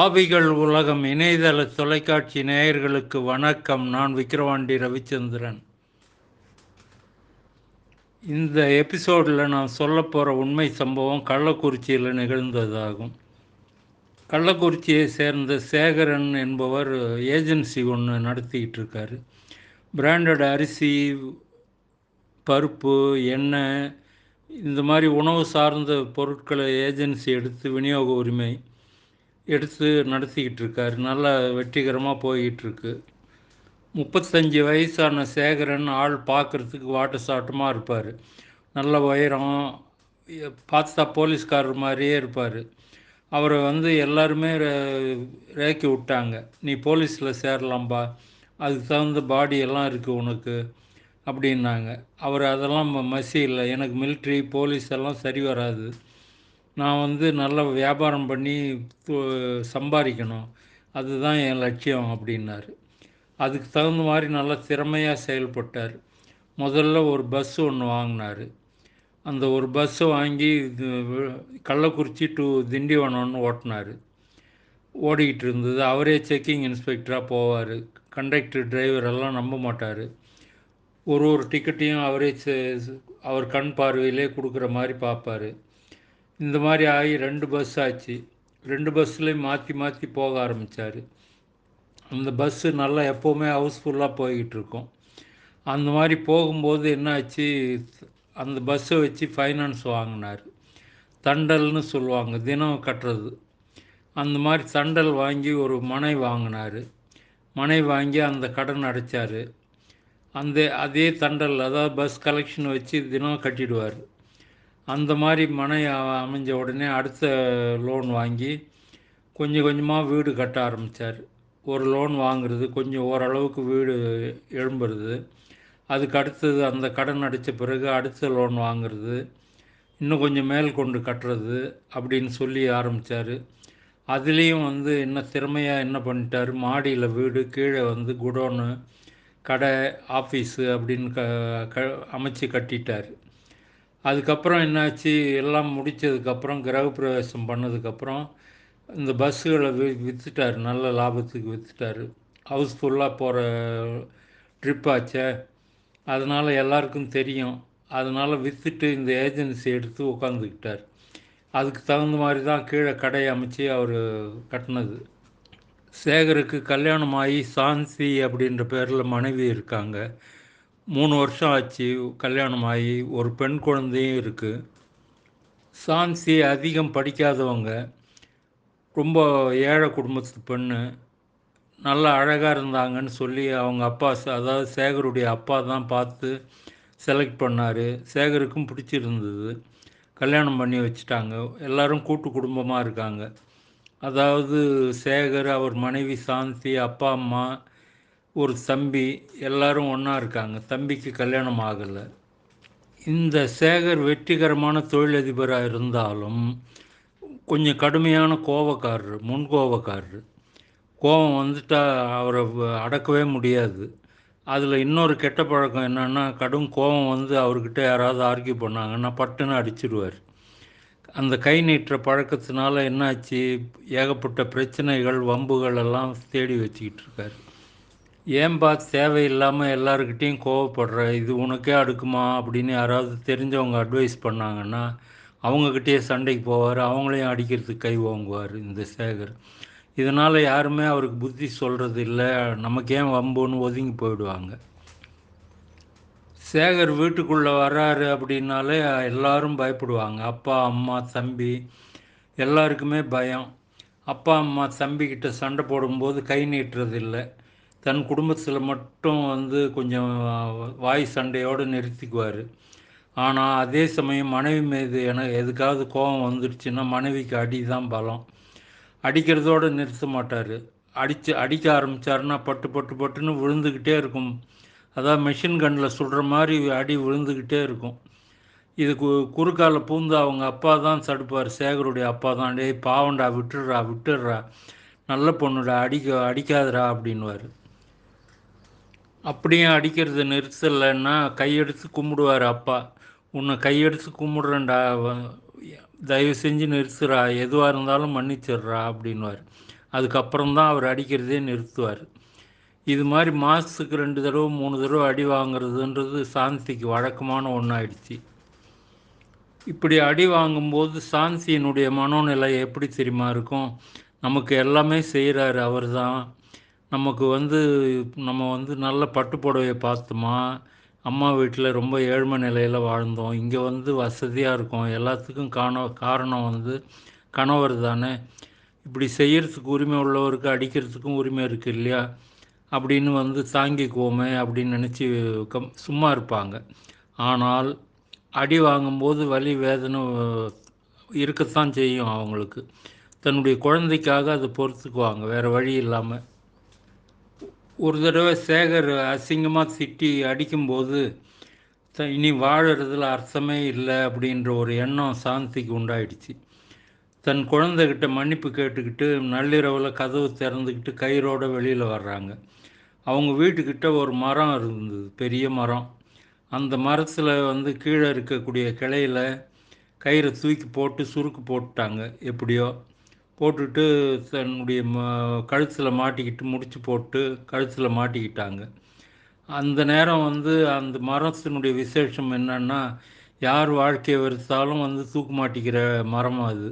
ஆவிகள் உலகம் இணையதள தொலைக்காட்சி நேயர்களுக்கு வணக்கம். நான் விக்கிரவாண்டி ரவிச்சந்திரன். இந்த எபிசோடில் நான் சொல்ல போகிற உண்மை சம்பவம் கள்ளக்குறிச்சியில் நிகழ்ந்ததாகும். கள்ளக்குறிச்சியை சேர்ந்த சேகரன் என்பவர் ஏஜென்சி ஒன்று நடத்திக்கிட்டு இருக்காரு. பிராண்டட் அரிசி பருப்பு எண்ணெய் இந்த மாதிரி உணவு சார்ந்த பொருட்களை ஏஜென்சி எடுத்து விநியோக உரிமை எடுத்து நடத்திக்கிட்டு இருக்காரு நல்லா வெற்றிகரமாக போய்கிட்டுருக்கு முப்பத்தஞ்சு வயசான சேகரன் ஆள் பார்க்குறதுக்கு வாட்ட சாட்டமாக இருப்பார். நல்ல உயரம் பார்த்தா போலீஸ்காரர் மாதிரியே இருப்பார். அவரை வந்து எல்லாருமே ரேக்கி விட்டாங்க. நீ போலீஸில் சேரலாம்பா அதுக்கு தகுந்த பாடி எல்லாம் இருக்குது உனக்கு அப்படின்னாங்க. அவர் அதெல்லாம் மசி இல்லை எனக்கு மிலிட்ரி போலீஸ் எல்லாம் சரி வராது. நான் வந்து நல்ல வியாபாரம் பண்ணி சம்பாதிக்கணும். அதுதான் என் லட்சியம் அப்படின்னாரு. அதுக்கு தகுந்த மாதிரி நல்லா திறமையாக செயல்பட்டார். முதல்ல ஒரு பஸ் ஒன்று வாங்கினார். அந்த ஒரு பஸ்ஸை வாங்கி கள்ளக்குறிச்சி டு திண்டிவனம்னு ஓட்டினார். ஓடிக்கிட்டு இருந்தது. அவரே செக்கிங் இன்ஸ்பெக்டராக போவார். கண்டக்டர் டிரைவர் எல்லாம் நம்ப மாட்டார். ஒரு ஒரு டிக்கெட்டையும் அவரே அவர் கண் பார்வையிலே கொடுக்குற மாதிரி பார்ப்பார் இந்த மாதிரி ஆகி ரெண்டு பஸ் ஆச்சு. ரெண்டு பஸ்ஸுலேயும் மாற்றி மாற்றி போக ஆரம்பித்தார் அந்த பஸ்ஸு நல்லா எப்போவுமே ஹவுஸ்ஃபுல்லாக போய்கிட்டு இருக்கும். அந்த மாதிரி போகும்போது என்ன ஆச்சு அந்த பஸ்ஸை வச்சு ஃபைனான்ஸ் வாங்கினார். தண்டல்னு சொல்லுவாங்க தினம் கட்டுறது. அந்த மாதிரி தண்டல் வாங்கி ஒரு மனை வாங்கினார். மனை வாங்கி அந்த கடன் அடைச்சார். அந்த அதே தண்டல் அதாவது பஸ் கலெக்ஷன் வச்சு தினம் கட்டிடுவார். அந்த மாதிரி மனை அமைஞ்ச உடனே அடுத்த லோன் வாங்கி கொஞ்சம் கொஞ்சமாக வீடு கட்ட ஆரம்பித்தார் ஒரு லோன் வாங்குறது கொஞ்சம் ஓரளவுக்கு வீடு எழும்புறது. அதுக்கு அடுத்தது அந்த கடன் அடித்த பிறகு அடுத்த லோன் வாங்குறது. இன்னும் கொஞ்சம் மேல் கொண்டு கட்டுறது அப்படின்னு சொல்லி ஆரம்பித்தார் அதுலேயும் வந்து என்ன திறமையாக என்ன பண்ணிட்டார்? மாடியில் வீடு கீழே வந்து குடோனு கடை ஆஃபீஸு அப்படின்னு க க அமைச்சு கட்டிட்டார். அதுக்கப்புறம் என்னாச்சு? எல்லாம் முடித்ததுக்கப்புறம் கிரகப்பிரவேசம் பண்ணதுக்கப்புறம் இந்த பஸ்ஸுகளை வி விற்றுட்டார் நல்ல லாபத்துக்கு விற்றுட்டார் ஹவுஸ்ஃபுல்லாக போகிற ட்ரிப் ஆச்சே. அதனால் எல்லாருக்கும் தெரியும். அதனால் விற்றுட்டு இந்த ஏஜென்சி எடுத்து உட்காந்துக்கிட்டார் அதுக்கு தகுந்த மாதிரி தான் கீழே கடை அமைச்சு அவர் கட்டினது. சேகருக்கு கல்யாணம் ஆகி சாந்தி அப்படின்ற பேரில் மனைவி இருக்காங்க. மூணு வருஷம் ஆச்சு கல்யாணம் ஆகி ஒரு பெண் குழந்தையும் இருக்குது சாந்தி அதிகம் படிக்காதவங்க ரொம்ப ஏழை குடும்பத்து பெண்ணு நல்லா அழகாக இருந்தாங்கன்னு சொல்லி அவங்க அப்பா அதாவது சேகருடைய அப்பா தான் பார்த்து செலக்ட் பண்ணார். சேகருக்கும் பிடிச்சிருந்தது. கல்யாணம் பண்ணி வச்சுட்டாங்க. எல்லோரும் கூட்டு குடும்பமாக இருக்காங்க. அதாவது சேகர் அவர் மனைவி சாந்தி அப்பா அம்மா ஒரு தம்பி எல்லாரும் ஒன்றா இருக்காங்க. தம்பிக்கு கல்யாணம் ஆகலை. இந்த சேகர் வெற்றிகரமான தொழிலதிபராக இருந்தாலும் கொஞ்சம் கடுமையான கோவக்காரர் முன்கோவக்காரர் கோபம் வந்துட்டால் அவரை அடக்கவே முடியாது. அதில் இன்னொரு கெட்ட பழக்கம் என்னென்னா கடும் கோபம் வந்து அவர்கிட்ட யாராவது ஆர்கியூ பண்ணாங்கன்னா பட்டுன்னு அடிச்சிடுவார் அந்த கை நீட்டுற பழக்கத்தினால என்னாச்சு? ஏகப்பட்ட பிரச்சனைகள் வம்புகள் எல்லாம் தேடி வச்சுக்கிட்டு இருக்காரு. ஏன்பா தேவையில்லாமல் எல்லாருக்கிட்டேயும் கோவப்படுற இது உனக்கே அடுக்குமா அப்படின்னு யாராவது தெரிஞ்சவங்க அட்வைஸ் பண்ணாங்கன்னா அவங்கக்கிட்டேயே சண்டைக்கு போவார் அவங்களையும் அடிக்கிறதுக்கு கை வாங்குவார் இந்த சேகர். இதனால் யாருமே அவருக்கு புத்தி சொல்கிறது இல்லை நமக்கு ஏன் வம்புன்னு ஒதுங்கி போயிடுவாங்க. சேகர் வீட்டுக்குள்ளே வர்றாரு அப்படின்னாலே எல்லாரும் பயப்படுவாங்க. அப்பா அம்மா தம்பி எல்லாருக்குமே பயம். அப்பா அம்மா தம்பிக்கிட்ட சண்டை போடும்போது கை நீட்டுறது இல்லை. தன் குடும்பத்தில் மட்டும் வந்து கொஞ்சம் வாய் சண்டையோடு நிறுத்திக்குவார். ஆனால் அதே சமயம் மனைவி மீது என எதுக்காவது கோபம் வந்துடுச்சுன்னா மனைவிக்கு அடி தான் பலம். அடிக்கிறதோடு நிறுத்த மாட்டார். அடித்து அடிக்க ஆரம்பித்தாருன்னா பட்டு பட்டு பட்டுன்னு விழுந்துக்கிட்டே இருக்கும். அதாவது மிஷின் கண்ணில் சுடுற மாதிரி அடி விழுந்துக்கிட்டே இருக்கும். இது கு குறுக்கால பூந்து அவங்க அப்பா தான் சடுப்பார். சேகருடைய அப்பா தான் டேய் பாவண்டா விட்டுடுறா விட்டுடுறா. நல்ல பொண்ணுடா அடிக்க அடிக்காதடா அப்படின்வார் அப்படியே அடிக்கிறது நிறுத்தலைன்னா கையெடுத்து கும்பிடுவார் அப்பா. உன்னை கையெடுத்து கும்பிடுறேன்டா தயவு செஞ்சு நிறுத்துறா. எதுவாக இருந்தாலும் மன்னிச்சிடுறா அப்படின்வார் அதுக்கப்புறம் தான் அவர் அடிக்கிறதே நிறுத்துவார். இது மாதிரி மாதத்துக்கு ரெண்டு தடவை மூணு தடவை அடி வாங்குறதுன்றது சாந்திக்கு வழக்கமான ஒன்றாயிடுச்சு இப்படி அடி வாங்கும்போது சாந்தியினுடைய மனோநிலை எப்படி தெரியுமா இருக்கும்? நமக்கு எல்லாமே செய்கிறாரு அவர் தான் நமக்கு வந்து நம்ம வந்து நல்ல பட்டு புடவையை பார்த்தோமா? அம்மா வீட்டில் ரொம்ப ஏழ்மை நிலையில் வாழ்ந்தோம். இங்கே வந்து வசதியாக இருக்கோம். எல்லாத்துக்கும் காண காரணம் வந்து கணவர் தானே. இப்படி செய்கிறதுக்கு உரிமை உள்ளவருக்கு அடிக்கிறதுக்கும் உரிமை இருக்குது இல்லையா? அப்படின்னு வந்து தாங்கிக்குவோமே அப்படின்னு நினச்சி கம் சும்மா இருப்பாங்க. ஆனால் அடி வாங்கும்போது வலி வேதனை இருக்கத்தான் செய்யும் அவங்களுக்கு. தன்னுடைய குழந்தைக்காக அதை பொறுத்துக்குவாங்க. வேறு வழி இல்லாமல் ஒரு தடவை சேகர் அசிங்கமாக திட்டி அடிக்கும்போது த இனி வாழறதுல அர்த்தமே இல்லை அப்படின்ற ஒரு எண்ணம் சாந்திக்கு உண்டாயிடுச்சு. தன் குழந்தைகிட்ட மன்னிப்பு கேட்டுக்கிட்டு நள்ளிரவில் கதவு திறந்துக்கிட்டு கயிறோட வெளியில் வர்றாங்க. அவங்க வீட்டுக்கிட்ட ஒரு மரம் இருந்தது பெரிய மரம். அந்த மரத்தில் வந்து கீழே இருக்கக்கூடிய கிளையில் கயிறை தூக்கி போட்டு சுருக்கு போட்டுட்டாங்க எப்படியோ. போட்டுட்டு தன்னுடைய ம கழுத்தில் மாட்டிக்கிட்டு முடிச்சு போட்டு கழுத்தில் மாட்டிக்கிட்டாங்க. அந்த நேரம் வந்து அந்த மரத்தினுடைய விசேஷம் என்னன்னா யார் வாழ்க்கையை வெறுத்தாலும் வந்து தூக்கு மாட்டிக்கிற மரம் அது.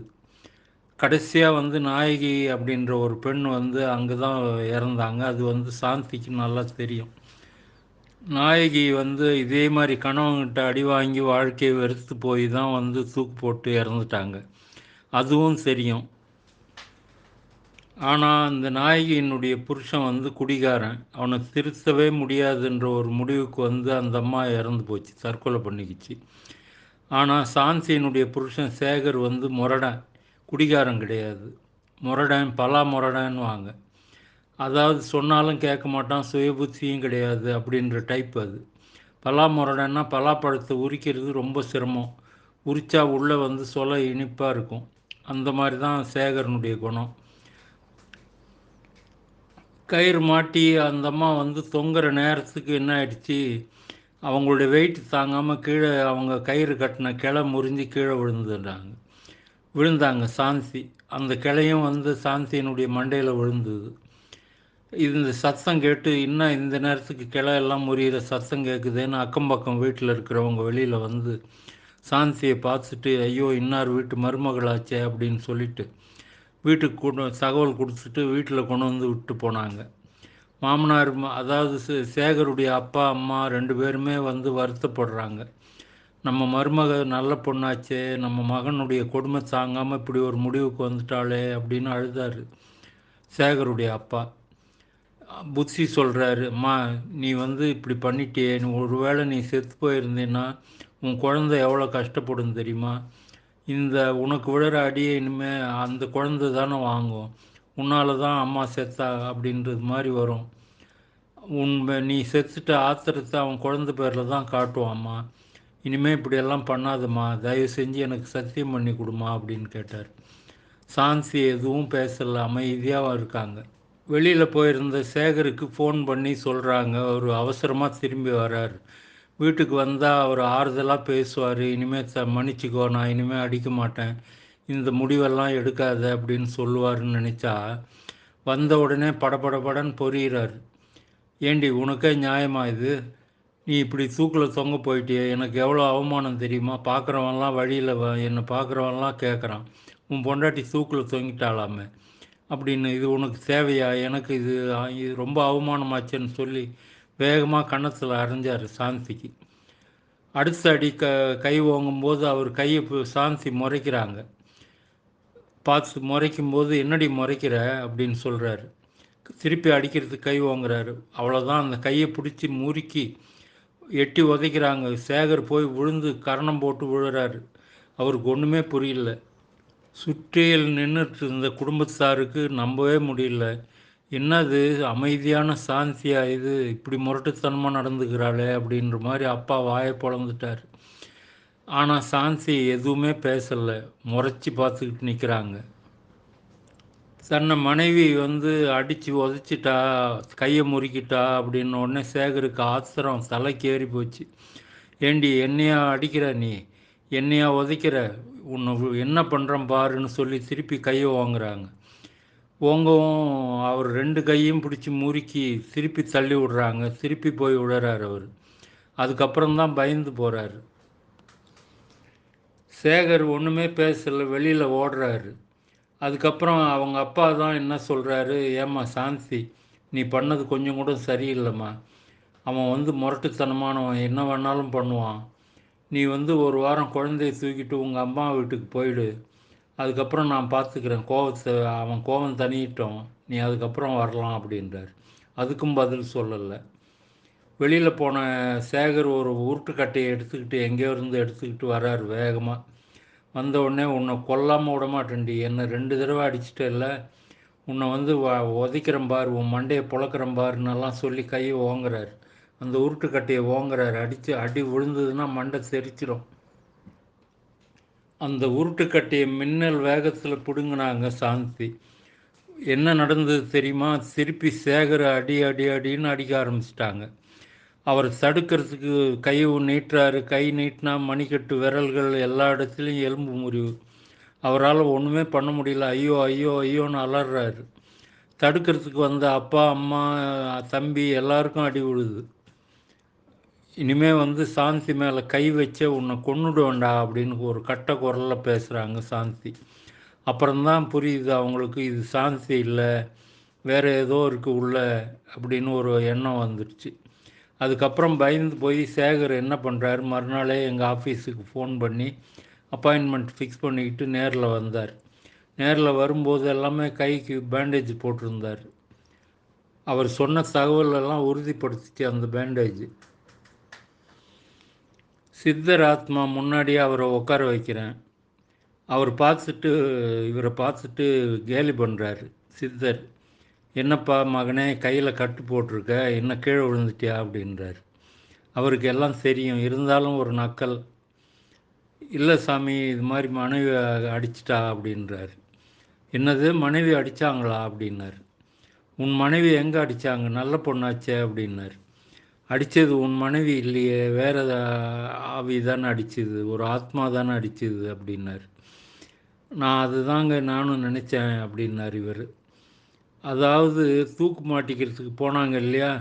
கடைசியாக வந்து நாயகி அப்படின்ற ஒரு பெண் வந்து அங்கே தான் இறந்தாங்க. அது வந்து சாந்திக்கு நல்லா தெரியும். நாயகி வந்து இதே மாதிரி கணவன்கிட்ட அடி வாங்கி வாழ்க்கையை வெறுத்து போய் தான் வந்து தூக்கு போட்டு இறந்துட்டாங்க. அதுவும் தெரியும். ஆனால் அந்த நாயகியினுடைய புருஷன் வந்து குடிகாரன். அவனை திருத்தவே முடியாதுன்ற ஒரு முடிவுக்கு வந்து அந்த அம்மா இறந்து போச்சு தற்கொலை பண்ணிக்கிச்சு. ஆனால் சாந்தியினுடைய புருஷன் சேகர் வந்து முரடன் குடிகாரன் கிடையாது. முரடன் பலா முரடன்னு வாங்க அதாவது சொன்னாலும் கேட்க மாட்டான் சுயபுத்தியும் கிடையாது அப்படின்ற டைப் அது. பலா முரடன்னா பலாப்பழத்தை உரிக்கிறது ரொம்ப சிரமம். உரிச்சா உள்ளே வந்து சொல இனிப்பாக இருக்கும். அந்த மாதிரி தான் சேகரனுடைய குணம். கயிறு மாட்டி அந்த அம்மா வந்து தொங்குற நேரத்துக்கு என்ன ஆயிடுச்சு? அவங்களுடைய வெயிட் தாங்காமல் கீழே அவங்க கயிறு கட்டின கிளை முறிஞ்சு கீழே விழுந்துட்டாங்க விழுந்தாங்க சாந்தி. அந்த கிளையும் வந்து சாந்தியினுடைய மண்டையில் விழுந்தது. இந்த சத்தம் கேட்டு இன்னும் இந்த நேரத்துக்கு கிளை எல்லாம் முறியிற சத்தம் கேட்குதுன்னு அக்கம் பக்கம் வீட்டில் இருக்கிறவங்க வெளியில் வந்து சாந்தியை பார்த்துட்டு ஐயோ இன்னார் வீட்டு மருமகளாச்சே அப்படின்னு சொல்லிட்டு வீட்டுக்கு கொண்டு தகவல் கொடுத்துட்டு வீட்டில் கொண்டு வந்து விட்டு போனாங்க. மாமனார் அதாவது சே- சேகருடைய அப்பா அம்மா ரெண்டு பேருமே வந்து வருத்தப்படுறாங்க. நம்ம மருமக நல்ல பொண்ணாச்சே நம்ம மகனுடைய கொடுமை தாங்காமல் இப்படி ஒரு முடிவுக்கு வந்துட்டாளே அப்படின்னு அழுதாரு சேகருடைய அப்பா. புத்தி சொல்கிறாரு அம்மா நீ வந்து இப்படி பண்ணிட்டியே நீ ஒருவேளை நீ செத்து போயிருந்தீன்னா உன் குழந்தை எவ்வளோ கஷ்டப்படும் தெரியுமா? இந்த உனக்கு விழுற அடியை இனிமே அந்த குழந்தை தானே வாங்கும். உன்னால தான் அம்மா செத்தா அப்படின்றது மாதிரி வரும். உன் நீ செத்துட்ட ஆத்திரத்தை அவன் குழந்தை பேரில் தான் காட்டுவாம்மா. இனிமேல் இப்படியெல்லாம் பண்ணாதம்மா. தயவு செஞ்சு எனக்கு சத்தியம் பண்ணி கொடுமா அப்படின்னு கேட்டார். சாந்தி எதுவும் பேசல. அமைதியாக இருக்காங்க. வெளியில் போயிருந்த சேகருக்கு ஃபோன் பண்ணி சொல்கிறாங்க அவர் அவசரமாக திரும்பி வரார். வீட்டுக்கு வந்தால் அவர் ஆறுதலாக பேசுவார். இனிமேல் த மன்னிச்சிக்கோ நான் இனிமேல் அடிக்க மாட்டேன். இந்த முடிவெல்லாம் எடுக்காத அப்படின்னு சொல்லுவாருன்னு நினச்சா வந்த உடனே படபடபடன்னு பொறியிறார். ஏண்டி உனக்கே நியாயமா இது? நீ இப்படி தூக்கில் தொங்க போயிட்டியே எனக்கு எவ்வளோ அவமானம் தெரியுமா? பார்க்குறவன்லாம் வழியில் என்னை பார்க்குறவன்லாம் கேட்குறான் உன் பொண்டாட்டி தூக்கில் தொங்கிட்டாலாமே அப்படின்னு இது உனக்கு தேவையா? எனக்கு இது இது ரொம்ப அவமானமாச்சேன்னு சொல்லி வேகமாக கன்னத்தில் அரைஞ்சார் சாந்திக்கு. அடுத்த அடி க கை ஓங்கும்போது அவர் கையை சாந்தி முறைக்கிறாங்க. பார்த்து முறைக்கும் போது என்னடி முறைக்கிற? அப்படின்னு சொல்கிறாரு திருப்பி அடிக்கிறதுக்கு கை ஓங்குறாரு. அவ்வளோதான் அந்த கையை பிடிச்சி முறுக்கி எட்டி உதைக்கிறாங்க. சேகர் போய் விழுந்து கரணம் போட்டு விழுறாரு. அவருக்கு ஒன்றுமே புரியல. சுற்றியில் நின்றுட்டு இருந்த குடும்பத்தாருக்கு நம்பவே முடியல. என்னது அமைதியான சாந்தியா இது? இப்படி முரட்டுத்தனமாக நடந்துக்கிறாளே அப்படின்ற மாதிரி அப்பா வாயை பொழந்துட்டார். ஆனால் சாந்தி எதுவுமே பேசலை. முறைச்சி பார்த்துக்கிட்டு நிற்கிறாங்க தன்னை மனைவி வந்து அடித்து உதச்சிட்டா கையை முறுக்கிட்டா அப்படின்ன உடனே சேகருக்கு ஆத்திரம் தலைக்கு ஏறி போச்சு. ஏண்டி என்னையா அடிக்கிற நீ? என்னையா உதைக்கிற? உன்னை என்ன பண்ணுறேன் பாருன்னு சொல்லி திருப்பி கையை வாங்குறாங்க. ஓங்கவும் அவர் ரெண்டு கையும் பிடிச்சி முறுக்கி திருப்பி தள்ளி விடுறாங்க. திருப்பி போய் விடுறார் அவர். அதுக்கப்புறம் தான் பயந்து போகிறாரு சேகர் ஒன்றுமே பேசலை வெளியில் ஓடுறாரு. அதுக்கப்புறம் அவங்க அப்பா தான் என்ன சொல்கிறாரு ஏம்மா சாந்தி நீ பண்ணது கொஞ்சம் கூட சரியில்லைம்மா. அவன் வந்து முரட்டுத்தனமானவன் என்ன வேணாலும் பண்ணுவான். நீ வந்து ஒரு வாரம் குழந்தைய தூக்கிட்டு உங்கள் அம்மா வீட்டுக்கு போயிடு. அதுக்கப்புறம் நான் பார்த்துக்கிறேன். கோவத்தை அவன் கோவம் தனியிட்டோம் நீ அதுக்கப்புறம் வரலாம் அப்படின்றார். அதுக்கும் பதில் சொல்லலை. வெளியில் போன சேகர் ஒரு உருட்டுக்கட்டையை எடுத்துக்கிட்டு எங்கேயோ இருந்து எடுத்துக்கிட்டு வரார் வேகமாக வந்த உடனே உன்னை கொல்லாமல் விட மாட்டேன்டி. என்னை ரெண்டு தடவை அடிச்சிட்டல உன்னை வந்து வ உதைக்கிறேன் பார். உன் மண்டையை புழக்கிறேன் பாருன்னெல்லாம் சொல்லி கையை ஓங்குறார். அந்த உருட்டுக்கட்டையை ஓங்குறாரு. அடித்து அடி விழுந்ததுன்னா மண்டை தெரிச்சிடும் அந்த உருட்டுக்கட்டையை மின்னல் வேகத்தில் பிடுங்கினாங்க சாந்தி. என்ன நடந்தது தெரியுமா? திருப்பி சேகர அடி அடி அடின்னு அடிக்க ஆரம்பிச்சிட்டாங்க. அவர் தடுக்கிறதுக்கு கை நீட்டுறாரு. கை நீட்டினா மணிக்கட்டு விரல்கள் எல்லா இடத்துலையும் எலும்பு முறிவு. அவரால் ஒன்றுமே பண்ண முடியல. ஐயோ ஐயோ ஐயோன்னு அலறாரு. தடுக்கிறதுக்கு வந்த அப்பா அம்மா தம்பி எல்லாருக்கும் அடி விழுது. இனிமே வந்து சாந்தி மேலே கை வச்சே உன்னை கொண்டுடுவேண்டா அப்படின்னு ஒரு கட்ட குரலில் பேசுகிறாங்க சாந்தி. அப்புறம்தான் புரியுது அவங்களுக்கு இது சாந்தி இல்லை வேறு ஏதோ இருக்குது உள்ள அப்படின்னு ஒரு எண்ணம் வந்துடுச்சு. அதுக்கப்புறம் பயந்து போய் சேகர் என்ன பண்ணுறாரு மறுநாளே எங்கள் ஆஃபீஸுக்கு ஃபோன் பண்ணி அப்பாயின்மெண்ட் ஃபிக்ஸ் பண்ணிக்கிட்டு நேரில் வந்தார். நேரில் வரும்போது எல்லாமே கைக்கு பேண்டேஜ் போட்டிருந்தார். அவர் சொன்ன தகவல் எல்லாம் உறுதிப்படுத்திச்சு அந்த பேண்டேஜ் சித்தர் ஆத்மா முன்னாடியே அவரை உட்கார வைக்கிறேன். அவர் பார்த்துட்டு இவரை பார்த்துட்டு கேலி பண்ணுறாரு சித்தர். என்னப்பா மகனே கையில் கட்டு போட்டிருக்க என்ன கீழே விழுந்துட்டியா அப்படின்றார். அவருக்கு எல்லாம் தெரியும் இருந்தாலும் ஒரு நக்கல். இல்லை சாமி இது மாதிரி மனைவி அடிச்சிட்டா அப்படின்றார். என்னது மனைவி அடித்தாங்களா அப்படின்னார். உன் மனைவி எங்கே அடித்தாங்க நல்ல பொண்ணாச்சே அப்படின்னார். அடித்தது உன் மனைவி இல்லையே வேற ஆவி தானே அடிச்சுது ஒரு ஆத்மா தானே அடிச்சுது அப்படின்னார். நான் அதுதாங்க நானும் நினச்சேன் அப்படின்னார் இவர். அதாவது தூக்கு மாட்டிக்கிறதுக்கு போனாங்க இல்லையா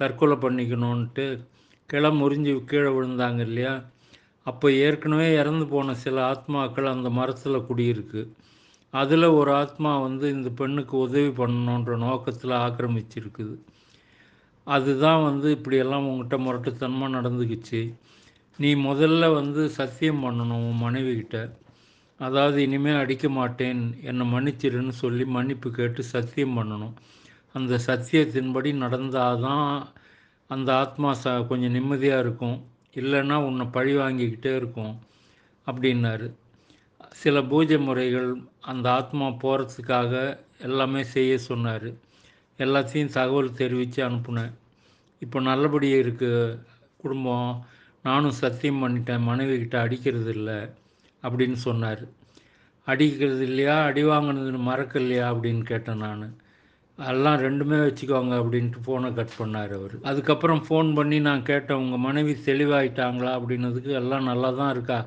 தற்கொலை பண்ணிக்கணுன்ட்டு கிளை முறிஞ்சு கீழே விழுந்தாங்க இல்லையா அப்போ ஏற்கனவே இறந்து போன சில ஆத்மாக்கள் அந்த மரத்தில் குடியிருக்கு. அதில் ஒரு ஆத்மா வந்து இந்த பெண்ணுக்கு உதவி பண்ணணுன்ற நோக்கத்தில் ஆக்கிரமிச்சிருக்குது. அதுதான் வந்து இப்படியெல்லாம் உங்கள்கிட்ட முரட்டுத்தனமாக நடந்துக்கிச்சு. நீ முதல்ல வந்து சத்தியம் பண்ணணும் உன் மனைவிக்கிட்ட அதாவது இனிமேல் அடிக்க மாட்டேன் என்னை மன்னிச்சிருன்னு சொல்லி மன்னிப்பு கேட்டு சத்தியம் பண்ணணும். அந்த சத்தியத்தின்படி நடந்தால் தான் அந்த ஆத்மா ச கொஞ்சம் நிம்மதியாக இருக்கும். இல்லைன்னா உன்னை பழி வாங்கிக்கிட்டே இருக்கும் அப்படின்னாரு. சில பூஜை முறைகள் அந்த ஆத்மா போகிறதுக்காக எல்லாமே செய்ய சொன்னார். எல்லாத்தையும் தகவல் தெரிவித்து அனுப்புனேன். இப்போ நல்லபடியாக இருக்குது குடும்பம். நானும் சத்தியம் பண்ணிட்டேன். மனைவிக்கிட்ட அடிக்கிறது இல்லை அப்படின்னு சொன்னார். அடிக்கிறது இல்லையா? அடி வாங்கினதுன்னு மறக்கலையா அப்படின்னு கேட்டேன் நான். எல்லாம் ரெண்டுமே வச்சுக்கோங்க அப்படின்ட்டு ஃபோனை கட் பண்ணார் அவர். அதுக்கப்புறம் ஃபோன் பண்ணி நான் கேட்டேன் உங்கள் மனைவி தெளிவாயிட்டாங்களா? அப்படின்னதுக்கு எல்லாம் நல்லா தான் இருக்கா?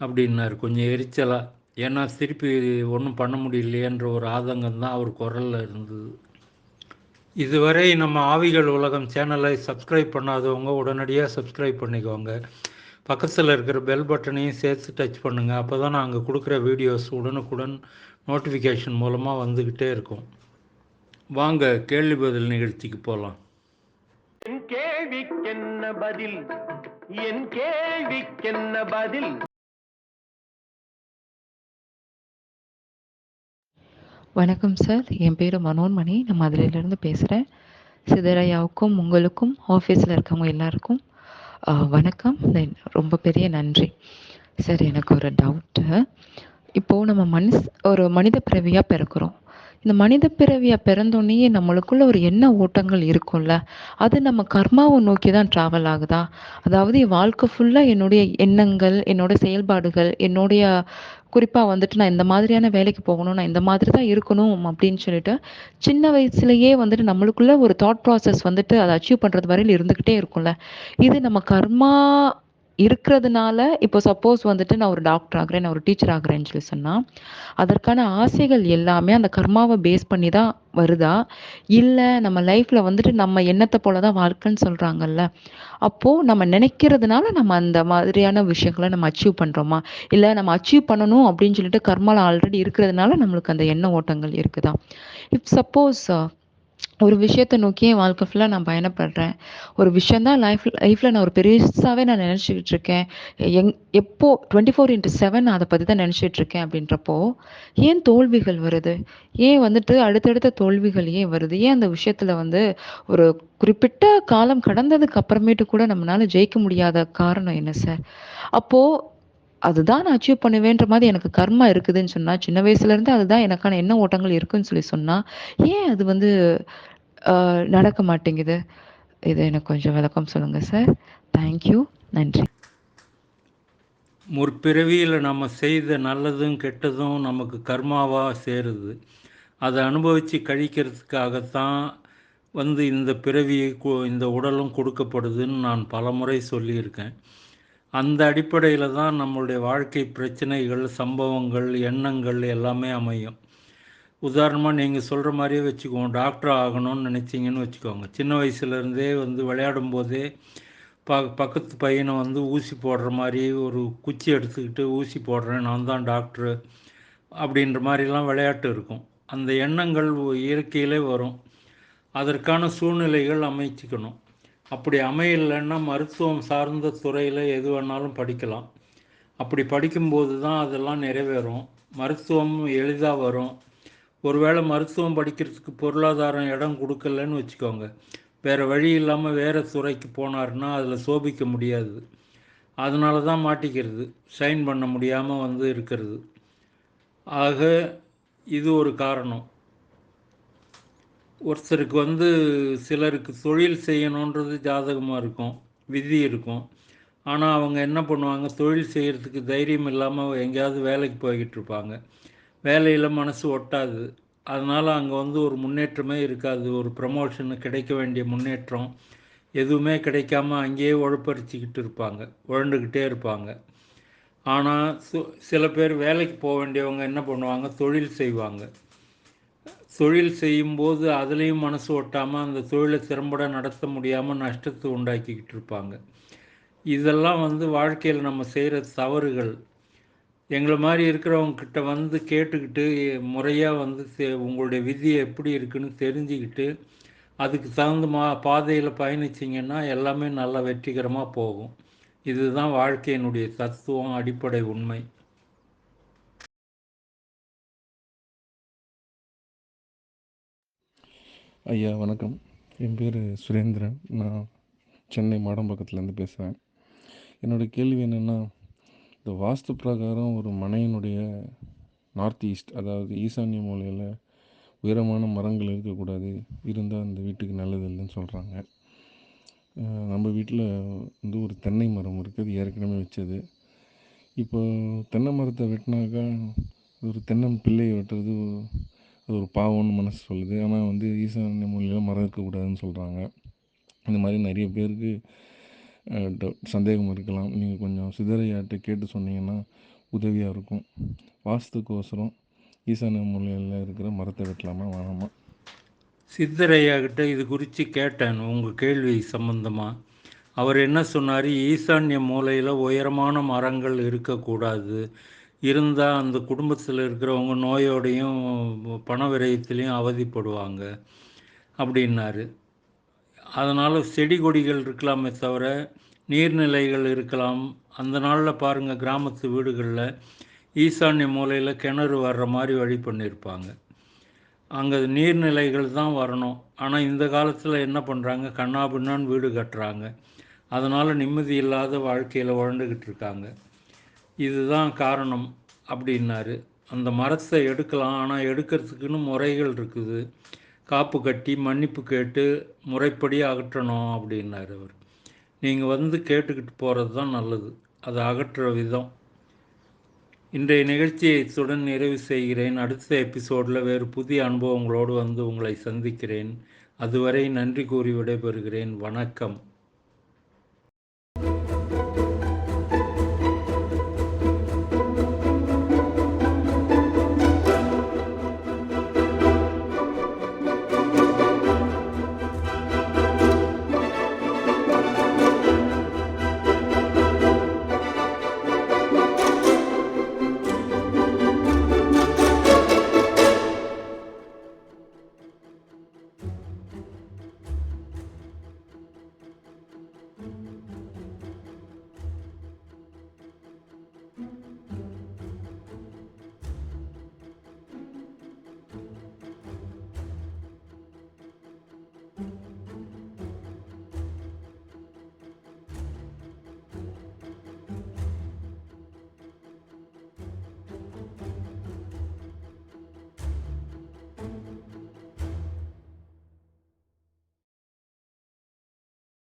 அப்படின்னார். கொஞ்சம் எரிச்சலாக ஏன்னா திருப்பி ஒன்றும் பண்ண முடியலையேன்ற ஒரு ஆதங்கம் தான் அவர் குரலில் இருந்தது. இதுவரை நம்ம ஆவிகள் உலகம் சேனலை சப்ஸ்கிரைப் பண்ணாதவங்க உடனடியாக சப்ஸ்கிரைப் பண்ணிக்கோங்க. பக்கத்தில் இருக்கிற பெல் பட்டனையும் சேர்த்து டச் பண்ணுங்கள் அப்போ தான் நாங்கள் கொடுக்குற வீடியோஸ் உடனுக்குடன் நோட்டிஃபிகேஷன் மூலமாக வந்துக்கிட்டே இருக்கும். வாங்க கேள்வி பதில் நிகழ்ச்சிக்கு போகலாம் என் கேள்விக்கென்ன பதில்? என் கேள்விக்கென்ன பதில்? வணக்கம் சார். என் பேர் மனோன்மணி. நான் மதுரையிலேருந்து பேசுகிறேன் சிதரையாவுக்கும் உங்களுக்கும் ஆஃபீஸில் இருக்கவங்க எல்லாருக்கும் வணக்கம். தென் ரொம்ப பெரிய நன்றி. சார் எனக்கு ஒரு டவுட்டு இப்போது நம்ம மனுஷ் ஒரு மனித பிறவியாக பிறக்கிறோம். இந்த மனித பிறவியாக பிறந்தோடனே நம்மளுக்குள்ள ஒரு எண்ண ஓட்டங்கள் இருக்கும்ல. அது நம்ம கர்மாவை நோக்கி தான் ட்ராவல் ஆகுதா? அதாவது என் வாழ்க்கை ஃபுல்லாக என்னுடைய எண்ணங்கள் என்னோட செயல்பாடுகள் என்னுடைய குறிப்பாக வந்துட்டு நான் இந்த மாதிரியான வேலைக்கு போகணும் நான் இந்த மாதிரி தான் இருக்கணும் அப்படின்னு சொல்லிட்டு சின்ன வயசுலயே வந்துட்டு நம்மளுக்குள்ள ஒரு தாட் ப்ராசஸ் வந்துட்டு அதை அச்சீவ் பண்ணுறது வரையில் இருந்துக்கிட்டே இருக்கும்ல. இது நம்ம கர்மா இருக்கிறதுனால இப்போ சப்போஸ் வந்துட்டு நான் ஒரு டாக்டர் ஆகுறேன் நான் ஒரு டீச்சர் ஆகுறேன்னு சொல்லி சொன்னால் அதற்கான ஆசைகள் எல்லாமே அந்த கர்மாவை பேஸ் பண்ணி தான் வருதா? இல்லை நம்ம லைஃப்பில் வந்துட்டு நம்ம எண்ணத்தை போல தான் வாழ்க்கைன்னு சொல்கிறாங்கல்ல அப்போது நம்ம நினைக்கிறதுனால நம்ம அந்த மாதிரியான விஷயங்களை நம்ம அச்சீவ் பண்ணுறோமா இல்லை நம்ம அச்சீவ் பண்ணணும் அப்படின்னு சொல்லிட்டு கர்மாவில் ஆல்ரெடி இருக்கிறதுனால நம்மளுக்கு அந்த எண்ண ஓட்டங்கள் இருக்குதா? இப் சப்போஸ் ஒரு விஷயத்த நோக்கி என் வாழ்க்கை ஃபுல்லாக நான் பயணப்படுறேன். ஒரு விஷயந்தான் லைஃப் லைஃப்பில் நான் ஒரு பெருசாகவே நான் நினச்சிக்கிட்டு இருக்கேன். எங் எப்போ டுவெண்ட்டி ஃபோர் இன்ட்டு செவன் நான் அதை பற்றி தான் நினச்சிட்டு இருக்கேன் அப்படின்றப்போ ஏன் தோல்விகள் வருது? ஏன் வந்துட்டு அடுத்தடுத்த தோல்விகள் ஏன் வருது? ஏன் அந்த விஷயத்தில் வந்து ஒரு குறிப்பிட்ட காலம் கடந்ததுக்கு அப்புறமேட்டு கூட நம்மளால ஜெயிக்க முடியாத காரணம் என்ன சார் அப்போது அதுதான் நான் அச்சீவ் பண்ணுவேன்ற மாதிரி எனக்கு கர்மா இருக்குதுன்னு சொன்னா சின்ன வயசுல இருந்து அதுதான் எனக்கான என்ன ஓட்டங்கள் இருக்குன்னு சொல்லி சொன்னா ஏன் அது வந்து நடக்க மாட்டேங்குது? இது எனக்கு கொஞ்சம் விளக்கம் சொல்லுங்க சார் தேங்க்யூ நன்றி. முற்பிறவியில் நம்ம செய்த நல்லதும் கெட்டதும் நமக்கு கர்மாவாக சேருது. அதை அனுபவித்து கழிக்கிறதுக்காகத்தான் வந்து இந்த பிறவி கு- இந்த உடலும் கொடுக்கப்படுதுன்னு நான் பலமுறை சொல்லியிருக்கேன். அந்த அடிப்படையில் தான் நம்மளுடைய வாழ்க்கை பிரச்சனைகள் சம்பவங்கள் எண்ணங்கள் எல்லாமே அமையும். உதாரணமாக நீங்கள் சொல்கிற மாதிரியே வச்சுக்குவோம் டாக்டர் ஆகணும்னு நினச்சிங்கன்னு வச்சுக்கோங்க. சின்ன வயசுலேருந்தே வந்து விளையாடும் போதே ப பக்கத்து பையனை வந்து ஊசி போடுற மாதிரி ஒரு குச்சி எடுத்துக்கிட்டு ஊசி போடுறேன் நான் தான் டாக்டரு அப்படின்ற மாதிரிலாம் விளையாட்டு இருக்கும். அந்த எண்ணங்கள் இயற்கையிலே வரும். அதற்கான சூழ்நிலைகள் அமைச்சிக்கணும். அப்படி அமையலைன்னா மருத்துவம் சார்ந்த துறையில் எது வேணாலும் படிக்கலாம். அப்படி படிக்கும்போது தான் அதெல்லாம் நிறைவேறும். மருத்துவம் எளிதாக வரும். ஒருவேளை மருத்துவம் படிக்கிறதுக்கு பொருளாதாரம் இடம் கொடுக்கலன்னு வச்சுக்கோங்க. வேறு வழி இல்லாமல் வேறு துறைக்கு போனாருன்னா அதில் சோபிக்க முடியாது. அதனால தான் மாட்டிக்கிறது. சைன் பண்ண முடியாமல் வந்து இருக்கிறது. ஆக இது ஒரு காரணம். ஒருத்தருக்கு வந்து சிலருக்கு தொழில் செய்யணுன்றது ஜாதகமாக இருக்கும் விதி இருக்கும். ஆனால் அவங்க என்ன பண்ணுவாங்க? தொழில் செய்கிறதுக்கு தைரியம் இல்லாமல் எங்கேயாவது வேலைக்கு போய்கிட்டு இருப்பாங்க. வேலையில் மனசு ஒட்டாது. அதனால் அங்கே வந்து ஒரு முன்னேற்றமே இருக்காது. ஒரு ப்ரமோஷனு கிடைக்க வேண்டிய முன்னேற்றம் எதுவுமே கிடைக்காம அங்கேயே உழப்பறிச்சிக்கிட்டு இருப்பாங்க. உழண்டுக்கிட்டே இருப்பாங்க. ஆனால் சு சில பேர் வேலைக்கு போக வேண்டியவங்க என்ன பண்ணுவாங்க? தொழில் செய்வாங்க. தொழில் செய்யும்போது அதுலேயும் மனசு ஒட்டாமல் அந்த தொழிலை திறம்பட நடத்த முடியாமல் நஷ்டத்தை உண்டாக்கிக்கிட்டு இருப்பாங்க. இதெல்லாம் வந்து வாழ்க்கையில் நம்ம செய்கிற தவறுகள். எங்களை மாதிரி இருக்கிறவங்கக்கிட்ட வந்து கேட்டுக்கிட்டு முறையாக வந்து உங்களுடைய விதி எப்படி இருக்குன்னு தெரிஞ்சுக்கிட்டு அதுக்கு தகுந்த மா பாதையில் பயணிச்சிங்கன்னா எல்லாமே நல்லா வெற்றிகரமாக போகும். இதுதான் வாழ்க்கையினுடைய தத்துவம் அடிப்படை உண்மை. ஐயா வணக்கம். என் பேர் சுரேந்திரன். நான் சென்னை மாடம்பாக்கத்துலேருந்து பேசுகிறேன் என்னோடய கேள்வி என்னென்னா இந்த வாஸ்து பிரகாரம் ஒரு மனையினுடைய நார்த் ஈஸ்ட் அதாவது ஈசான்ய மூலையில் உயரமான மரங்கள் இருக்கக்கூடாது இருந்தால் அந்த வீட்டுக்கு நல்லது இல்லைன்னு சொல்கிறாங்க நம்ம வீட்டில் வந்து ஒரு தென்னை மரம் இருக்குது அது ஏற்கனவே வச்சது. இப்போ தென்னை மரத்தை வெட்டினாக்கா ஒரு தென்னம் பிள்ளையை வெட்டுறது அது ஒரு பாவம்னு மனசு சொல்லுது. ஆனால் வந்து ஈசானிய மூலையில் மரம் இருக்கக்கூடாதுன்னு சொல்கிறாங்க இந்த மாதிரி நிறைய பேருக்கு சந்தேகம் இருக்கலாம். நீங்கள் கொஞ்சம் சிதறையாட்ட கேட்டு சொன்னீங்கன்னா உதவியாக இருக்கும். வாஸ்துக்கோசரம் ஈசானிய மூலையில் இருக்கிற மரத்தை வெட்டலாமா வேணாமா? சித்தரையாகிட்ட இது குறித்து கேட்டேன். உங்கள் கேள்வி சம்பந்தமாக அவர் என்ன சொன்னார்? ஈசான்ய மூலையில் உயரமான மரங்கள் இருக்கக்கூடாது. இருந்தால் அந்த குடும்பத்தில் இருக்கிறவங்க நோயோடையும் பண விரயத்திலையும் அவதிப்படுவாங்க. அப்படின்னாரு. அதனால் செடி கொடிகள் இருக்கலாமே தவிர நீர்நிலைகள் இருக்கலாம். அந்த நாளில் பாருங்கள் கிராமத்து வீடுகளில் ஈசான்ய மூலையில் கிணறு வர்ற மாதிரி வழி பண்ணியிருப்பாங்க அங்கே நீர்நிலைகள் தான் வரணும். ஆனால் இந்த காலத்தில் என்ன பண்ணுறாங்க கண்ணா பின்னான்னு வீடு கட்டுறாங்க. அதனால் நிம்மதி இல்லாத வாழ்க்கையில் உழண்டுக்கிட்டு இருக்காங்க. இதுதான் காரணம் அப்படின்னாரு. அந்த மரத்தை எடுக்கலாம் ஆனால் எடுக்கிறதுக்குன்னு முறைகள் இருக்குது. காப்பு கட்டி மன்னிப்பு கேட்டு முறைப்படி அகற்றணும் அப்படின்னாரு அவர். நீங்கள் வந்து கேட்டுக்கிட்டு போகிறது தான் நல்லது. அதை அகற்ற விதம். இன்றைய நிகழ்ச்சியை இத்துடன் நிறைவு செய்கிறேன். அடுத்த எபிசோடில் வேறு புதிய அனுபவங்களோடு வந்து உங்களை சந்திக்கிறேன். அதுவரை நன்றி கூறி விடைபெறுகிறேன். வணக்கம்.